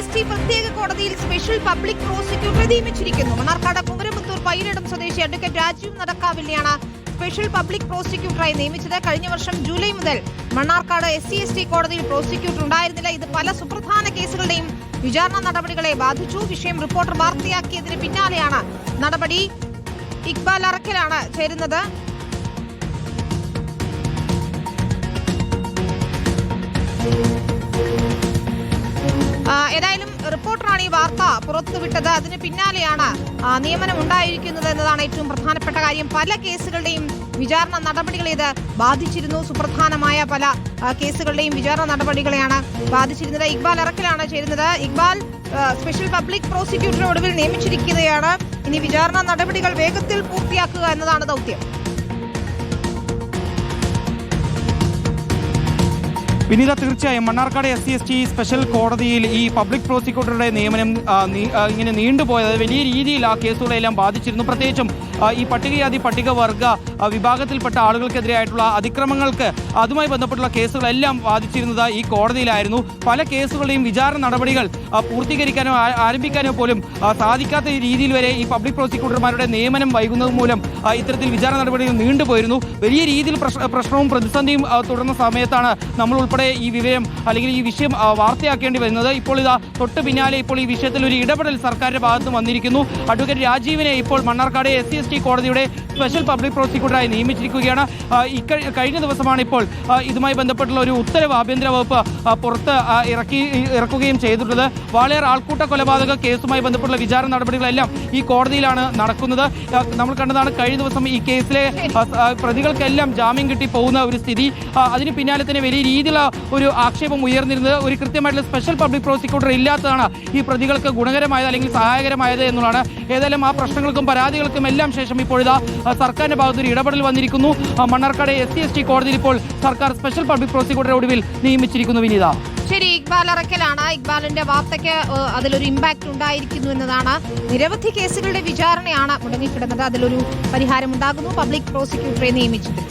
S T പ്രത്യേക കോടതിയിൽ special public പ്രോസിക്യൂട്ടറെ നിയമിച്ചിരിക്കുന്നു. മണ്ണാർക്കാട് കുമരമുത്തൂർ പൈരടം സ്വദേശി അഡ്വക്കേറ്റ് രാജീവ് നടക്കാവിനെയാണ് സ്പെഷ്യൽ പബ്ലിക് പ്രോസിക്യൂട്ടറായി നിയമിച്ചത്. കഴിഞ്ഞ വർഷം ജൂലൈ മുതൽ Mannarkkad S C S T കോടതിയിൽ പ്രോസിക്യൂട്ടർ ഉണ്ടായിരുന്നില്ല. ഇത് പല സുപ്രധാന കേസുകളുടെയും വിചാരണ നടപടികളെ ബാധിച്ചു. വിഷയം റിപ്പോർട്ടർ വാർത്തയാക്കിയതിന് പിന്നാലെയാണ് നടപടി. ഇക്ബാൽ അറക്കലാണ് ചേരുന്നത്. ഏതായാലും റിപ്പോർട്ടറാണ് ഈ വാർത്ത പുറത്തുവിട്ടത്. അതിന് പിന്നാലെയാണ് നിയമനം ഉണ്ടായിരിക്കുന്നത് എന്നതാണ് ഏറ്റവും പ്രധാനപ്പെട്ട കാര്യം. പല കേസുകളുടെയും വിചാരണ നടപടികളെ ഇത് ബാധിച്ചിരുന്നു. സുപ്രധാനമായ പല കേസുകളുടെയും വിചാരണ നടപടികളെയാണ് ബാധിച്ചിരുന്നത്. ഇക്ബാൽ അറക്കലാണ് ചേരുന്നത്. ഇക്ബാൽ സ്പെഷ്യൽ പബ്ലിക് പ്രോസിക്യൂട്ടറെ ഒടുവിൽ നിയമിച്ചിരിക്കുകയാണ്. ഇനി വിചാരണ നടപടികൾ വേഗത്തിൽ പൂർത്തിയാക്കുക എന്നതാണ് ദൗത്യം. വിനീത തീർച്ചയായും Mannarkkad S C S T special കോടതിയിൽ ഈ പബ്ലിക് പ്രോസിക്യൂട്ടറുടെ നിയമനം ഇങ്ങനെ നീണ്ടുപോയത് വലിയ രീതിയിൽ ആ കേസുകളെല്ലാം ബാധിച്ചിരുന്നു. പ്രത്യേകിച്ചും ഈ പട്ടികജാതി പട്ടികവർഗ വിഭാഗത്തിൽപ്പെട്ട ആളുകൾക്കെതിരെയായിട്ടുള്ള അതിക്രമങ്ങൾക്ക് അതുമായി ബന്ധപ്പെട്ടുള്ള കേസുകളെല്ലാം ബാധിച്ചിരുന്നത് ഈ കോടതിയിലായിരുന്നു. പല കേസുകളുടെയും വിചാരണ നടപടികൾ പൂർത്തീകരിക്കാനോ ആരംഭിക്കാനോ പോലും സാധിക്കാത്ത രീതിയിൽ വരെ ഈ പബ്ലിക് പ്രോസിക്യൂട്ടർമാരുടെ നിയമനം വൈകുന്നത് മൂലം ഇത്തരത്തിൽ വിചാരണ നടപടികൾ നീണ്ടുപോയിരുന്നു. വലിയ രീതിയിൽ പ്രശ്നവും പ്രതിസന്ധിയും തുടർന്ന സമയത്താണ് നമ്മൾ ഉൾപ്പെടെ ഈ വിവരം അല്ലെങ്കിൽ ഈ വിഷയം വാർത്തയാക്കേണ്ടി വരുന്നത് ഇപ്പോൾ ഇതാ തൊട്ട് പിന്നാലെ ഇപ്പോൾ ഈ വിഷയത്തിൽ ഒരു ഇടപെടൽ സർക്കാരിന്റെ ഭാഗത്ത് വന്നിരിക്കുന്നു. അഡ്വക്കേറ്റ് രാജീവിനെ ഇപ്പോൾ മണ്ണാർക്കാട് എസ് സി കോടതിയുടെ സ്പെഷ്യൽ പബ്ലിക് പ്രോസിക്യൂട്ടറായി നിയമിച്ചിരിക്കുകയാണ്. കഴിഞ്ഞ ദിവസമാണ് ഇപ്പോൾ ഇതുമായി ബന്ധപ്പെട്ടുള്ള ഒരു ഉത്തരവ് ആഭ്യന്തര വകുപ്പ് പുറത്ത് ഇറക്കി ഇറക്കുകയും ചെയ്തിട്ടുള്ളത്. വാളയാർ ആൾക്കൂട്ട കൊലപാതക കേസുമായി ബന്ധപ്പെട്ടുള്ള വിചാരണ നടപടികളെല്ലാം ഈ കോടതിയിലാണ് നടക്കുന്നത്. നമ്മൾ കണ്ടതാണ് കഴിഞ്ഞ ദിവസം ഈ കേസിലെ പ്രതികൾക്കെല്ലാം ജാമ്യം കിട്ടി പോകുന്ന ഒരു സ്ഥിതി. അതിന് പിന്നാലെ തന്നെ വലിയ രീതിയിലുള്ള ഒരു ആക്ഷേപം ഉയർന്നിരുന്നത്. ഒരു കൃത്യമായിട്ടുള്ള സ്പെഷ്യൽ പബ്ലിക് പ്രോസിക്യൂട്ടർ ഇല്ലാത്തതാണ് ഈ പ്രതികൾക്ക് ഗുണകരമായത് അല്ലെങ്കിൽ സഹായകരമായത് എന്നുള്ളതാണ്. ഏതായാലും ആ പ്രശ്നങ്ങൾക്കും പരാതികൾക്കും എല്ലാം ശേഷം ഇപ്പോഴിതാ സർക്കാരിന്റെ ഭാഗത്ത് ഒരു ഇടപെടൽ വന്നിരിക്കുന്നു. Mannarkkad S C S T കോടതിയിൽ ഇപ്പോൾ സർക്കാർ സ്പെഷ്യൽ പബ്ലിക് പ്രോസിക്യൂട്ടറെ ഒടുവിൽ നിയമിച്ചിരിക്കുന്നു വിനീത. ശരി ഇക്ബാൽ അറക്കലാണ്. ഇക്ബാലിന്റെ വാർത്തയ്ക്ക് അതിലൊരു ഇമ്പാക്ട് ഉണ്ടായിരിക്കുന്നു എന്നതാണ് നിരവധി കേസുകളുടെ വിചാരണയാണ് മുടങ്ങിക്കിടന്നത്. അതിലൊരു പരിഹാരം ഉണ്ടാകുന്നു പബ്ലിക് പ്രോസിക്യൂട്ടറെ നിയമിച്ചത്